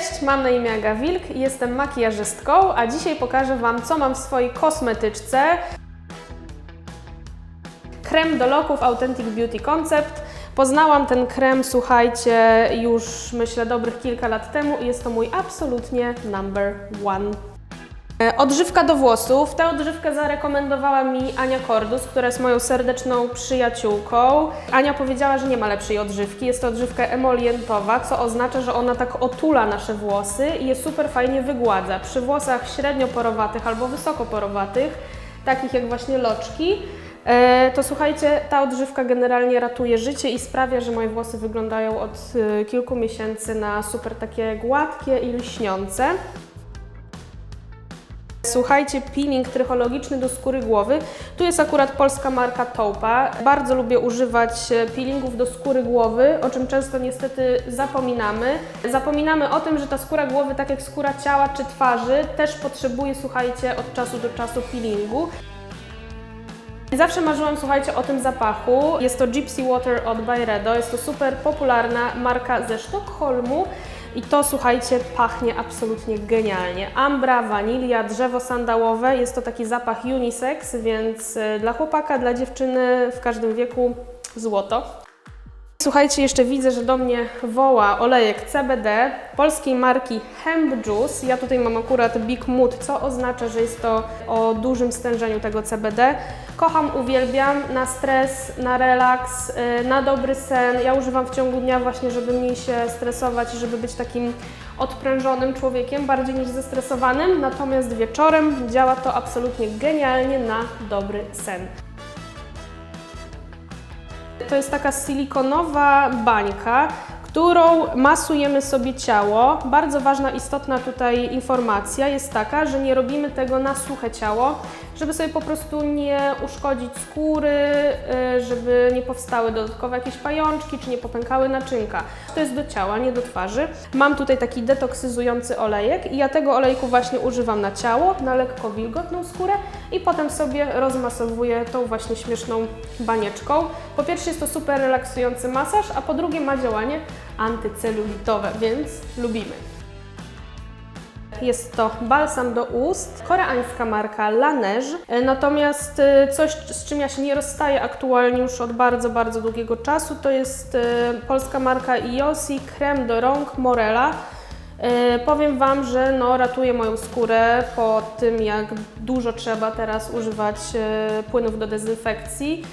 Cześć, mam na imię Aga Wilk jestem makijażystką, a dzisiaj pokażę Wam, co mam w swojej kosmetyczce. Krem do loków Authentic Beauty Concept. Poznałam ten krem, słuchajcie, już myślę dobrych kilka lat temu i jest to mój absolutnie number one. E, Odżywka do włosów. Tę odżywkę zarekomendowała mi Ania Kordus, która jest moją serdeczną przyjaciółką. Ania powiedziała, że nie ma lepszej odżywki. Jest to odżywka emolientowa, co oznacza, że ona tak otula nasze włosy i je super fajnie wygładza. Przy włosach średnio porowatych albo wysoko porowatych, takich jak właśnie loczki, e, to słuchajcie, ta odżywka generalnie ratuje życie i sprawia, że moje włosy wyglądają od e, kilku miesięcy na super takie gładkie i lśniące. Słuchajcie, peeling trychologiczny do skóry głowy. Tu jest akurat polska marka Taupa. Bardzo lubię używać e, peelingów do skóry głowy, o czym często niestety zapominamy. Zapominamy o tym, że ta skóra głowy, tak jak skóra ciała czy twarzy, też potrzebuje, słuchajcie, od czasu do czasu peelingu. Zawsze marzyłam, słuchajcie, o tym zapachu. Jest to Gypsy Water od Byredo. Jest to super popularna marka ze Sztokholmu. I to, słuchajcie, pachnie absolutnie genialnie. Ambra, wanilia, drzewo sandałowe. Jest to taki zapach unisex, więc y, dla chłopaka, dla dziewczyny w każdym wieku złoto. Słuchajcie, jeszcze widzę, że do mnie woła olejek CBD polskiej marki Hemp Juice. Ja tutaj mam akurat Big Mood, co oznacza, że jest to o dużym stężeniu tego CBD. Kocham, uwielbiam na stres, na relaks, yy, na dobry sen. Ja używam w ciągu dnia właśnie, żeby mniej się stresować i żeby być takim odprężonym człowiekiem, bardziej niż zestresowanym. Natomiast wieczorem działa to absolutnie genialnie na dobry sen. To jest taka silikonowa bańka, którą masujemy sobie ciało. Bardzo ważna, istotna tutaj informacja jest taka, że nie robimy tego na suche ciało, żeby sobie po prostu nie uszkodzić skóry, y, żeby nie powstały dodatkowe jakieś pajączki, czy nie popękały naczynka. To jest do ciała, nie do twarzy. Mam tutaj taki detoksyzujący olejek i ja tego olejku właśnie używam na ciało, na lekko wilgotną skórę i potem sobie rozmasowuję tą właśnie śmieszną banieczką. Po pierwsze jest to super relaksujący masaż, a po drugie ma działanie antycelulitowe, więc lubimy. Jest to balsam do ust, koreańska marka Laneige. E, Natomiast e, coś, z czym ja się nie rozstaję aktualnie już od bardzo, bardzo długiego czasu, to jest e, polska marka Iosi krem do rąk Morela. Powiem Wam, że no, ratuje moją skórę po tym, jak dużo trzeba teraz używać płynów do dezynfekcji.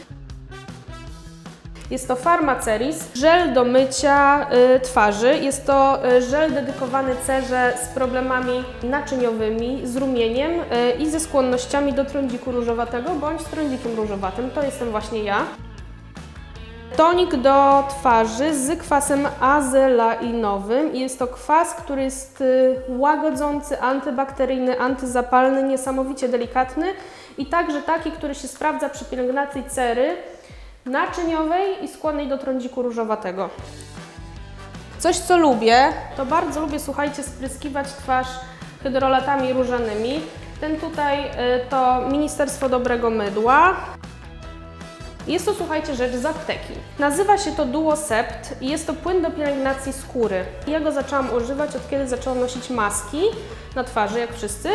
Jest to Pharmaceris, żel do mycia y, twarzy. Jest to y, żel dedykowany cerze z problemami naczyniowymi, z rumieniem y, i ze skłonnościami do trądziku różowatego bądź z trądzikiem różowatym. To jestem właśnie ja. Tonik do twarzy z kwasem azelainowym. Jest to kwas, który jest y, łagodzący, antybakteryjny, antyzapalny, niesamowicie delikatny i także taki, który się sprawdza przy pielęgnacji cery naczyniowej i skłonnej do trądziku różowatego. Coś, co lubię, to bardzo lubię, słuchajcie, spryskiwać twarz hydrolatami różanymi. Ten tutaj y, to Ministerstwo Dobrego Mydła. Jest to, słuchajcie, rzecz z apteki. Nazywa się to Duosept i jest to płyn do pielęgnacji skóry. Ja go zaczęłam używać od kiedy zaczęłam nosić maski na twarzy, jak wszyscy.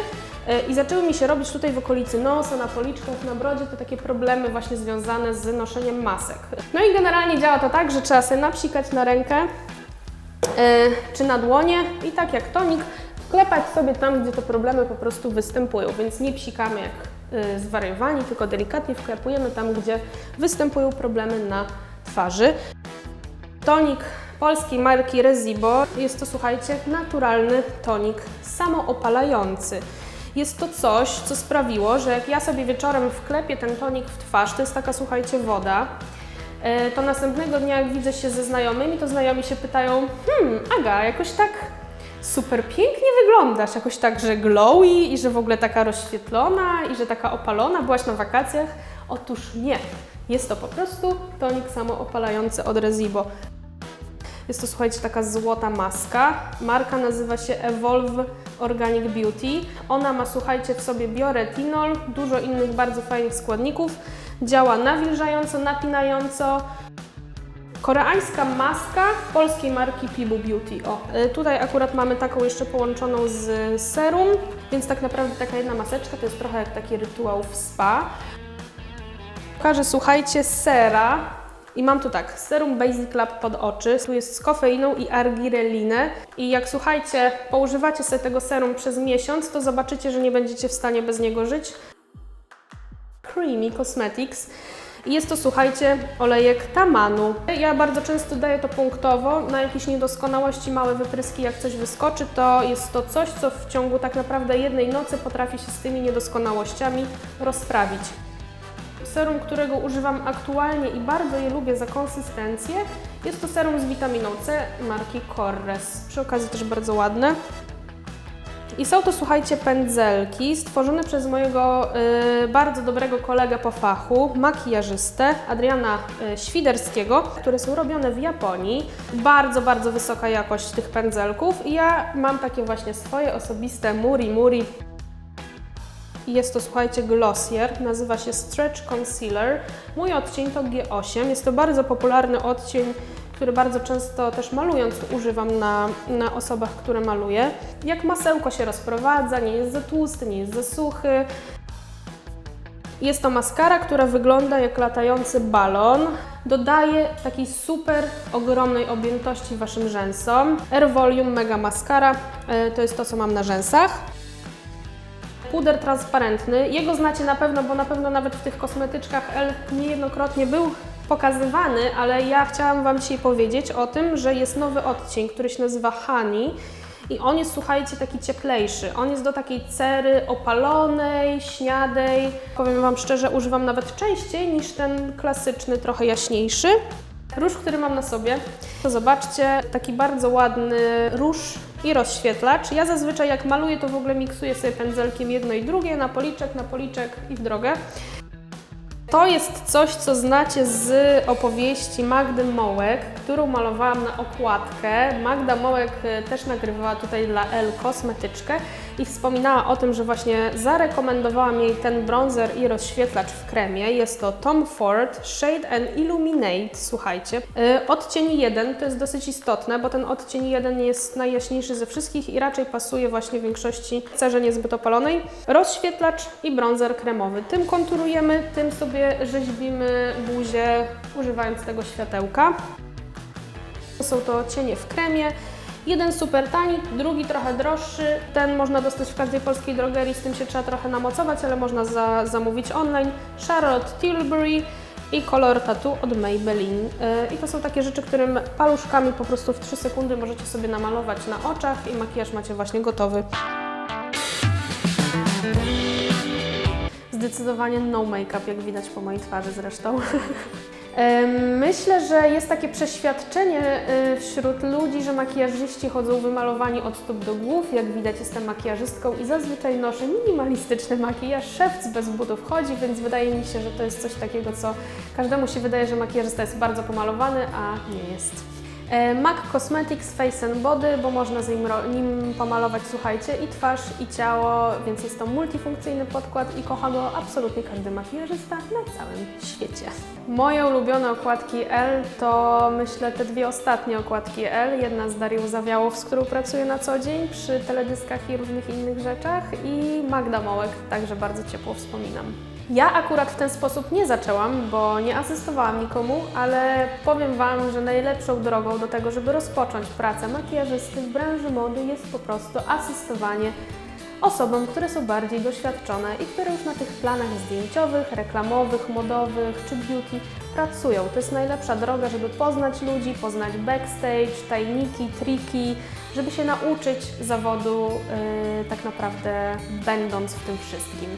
E, I zaczęły mi się robić tutaj w okolicy nosa, na policzkach, na brodzie, te takie problemy właśnie związane z noszeniem masek. No i generalnie działa to tak, że trzeba sobie napsikać na rękę e, czy na dłonie i tak jak tonik klepać sobie tam, gdzie te problemy po prostu występują, więc nie psikamy jak zwariowani, tylko delikatnie wklepujemy tam, gdzie występują problemy na twarzy. Tonik polskiej marki Resibo jest to, słuchajcie, naturalny tonik samoopalający. Jest to coś, co sprawiło, że jak ja sobie wieczorem wklepię ten tonik w twarz, to jest taka, słuchajcie, woda, e, to następnego dnia, jak widzę się ze znajomymi, to znajomi się pytają, hmm, Aga, jakoś tak super pięknie wyglądasz, jakoś tak, że glowy i że w ogóle taka rozświetlona i że taka opalona, byłaś na wakacjach? Otóż nie, jest to po prostu tonik samoopalający od Resibo. Jest to, słuchajcie, taka złota maska. Marka nazywa się Evolve Organic Beauty. Ona ma, słuchajcie, w sobie bioretinol, dużo innych bardzo fajnych składników. Działa nawilżająco, napinająco. Koreańska maska polskiej marki Pibu Beauty. O, y, tutaj akurat mamy taką jeszcze połączoną z serum, więc tak naprawdę taka jedna maseczka to jest trochę jak taki rytuał w spa. Pokażę, słuchajcie, sera. I mam tu tak, serum Basic Lab pod oczy, tu jest z kofeiną i argirelinę i jak słuchajcie, poużywacie sobie tego serum przez miesiąc, to zobaczycie, że nie będziecie w stanie bez niego żyć. Creamy Cosmetics. Jest to, słuchajcie, olejek tamanu. Ja bardzo często daję to punktowo, na jakieś niedoskonałości, małe wypryski, jak coś wyskoczy, to jest to coś, co w ciągu tak naprawdę jednej nocy potrafi się z tymi niedoskonałościami rozprawić. Serum, którego używam aktualnie i bardzo je lubię za konsystencję, jest to serum z witaminą C marki Corres. Przy okazji też bardzo ładne. I są to, słuchajcie, pędzelki stworzone przez mojego y, bardzo dobrego kolegę po fachu, makijażystę Adriana y, Świderskiego, które są robione w Japonii. Bardzo, bardzo wysoka jakość tych pędzelków i ja mam takie właśnie swoje osobiste Muri Muri. Jest to, słuchajcie, Glossier, nazywa się Stretch Concealer. Mój odcień to G8, jest to bardzo popularny odcień, który bardzo często też malując używam na, na osobach, które maluję. Jak masełko się rozprowadza, nie jest za tłusty, nie jest za suchy. Jest to maskara, która wygląda jak latający balon. Dodaje takiej super ogromnej objętości Waszym rzęsom. Air Volume Mega Mascara e, to jest to, co mam na rzęsach puder transparentny. Jego znacie na pewno, bo na pewno nawet w tych kosmetyczkach L niejednokrotnie był pokazywany, ale ja chciałam Wam dzisiaj powiedzieć o tym, że jest nowy odcień, który się nazywa Honey. I on jest, słuchajcie, taki cieplejszy. On jest do takiej cery opalonej, śniadej. Powiem Wam szczerze, używam nawet częściej niż ten klasyczny, trochę jaśniejszy. Róż, który mam na sobie, to zobaczcie, taki bardzo ładny róż i rozświetlacz. Ja zazwyczaj jak maluję, to w ogóle miksuję sobie pędzelkiem jedno i drugie, na policzek, na policzek i w drogę. To jest coś, co znacie z opowieści Magdy Mołek, którą malowałam na okładkę. Magda Mołek e, też nagrywała tutaj dla L kosmetyczkę i wspominała o tym, że właśnie zarekomendowałam jej ten bronzer i rozświetlacz w kremie. Jest to Tom Ford Shade and Illuminate, słuchajcie. E, Odcień 1 to jest dosyć istotne, bo ten odcień 1 jest najjaśniejszy ze wszystkich i raczej pasuje właśnie większości cerze niezbyt opalonej. Rozświetlacz i bronzer kremowy. Tym konturujemy, tym sobie rzeźbimy buzię używając tego światełka. Są to cienie w kremie. Jeden super tani, drugi trochę droższy. Ten można dostać w każdej polskiej drogerii, z tym się trzeba trochę namocować, ale można za, zamówić online. Charlotte Tilbury i Color Tattoo od Maybelline. Yy, I to są takie rzeczy, którym paluszkami po prostu w 3 sekundy możecie sobie namalować na oczach i makijaż macie właśnie gotowy. Zdecydowanie no make-up, jak widać po mojej twarzy zresztą. Myślę, że jest takie przeświadczenie y, wśród ludzi, że makijażyści chodzą wymalowani od stóp do głów. Jak widać, jestem makijażystką i zazwyczaj noszę minimalistyczny makijaż. Szewc bez butów chodzi, więc wydaje mi się, że to jest coś takiego, co każdemu się wydaje, że makijażysta jest bardzo pomalowany, a nie jest. E, MAC Cosmetics Face and Body, bo można z nim, nim pomalować, słuchajcie, i twarz, i ciało, więc jest to multifunkcyjny podkład i kocha go absolutnie każdy makijażysta na całym świecie. Moje ulubione okładki L to myślę te dwie ostatnie okładki L. Jedna z Darią Zawiałow, z którą pracuję na co dzień przy teledyskach i różnych innych rzeczach i Magda Mołek, także bardzo ciepło wspominam. Ja akurat w ten sposób nie zaczęłam, bo nie asystowałam nikomu, ale powiem Wam, że najlepszą drogą do tego, żeby rozpocząć pracę makijażysty w branży mody jest po prostu asystowanie osobom, które są bardziej doświadczone i które już na tych planach zdjęciowych, reklamowych, modowych czy beauty pracują. To jest najlepsza droga, żeby poznać ludzi, poznać backstage, tajniki, triki, żeby się nauczyć zawodu yy, tak naprawdę będąc w tym wszystkim.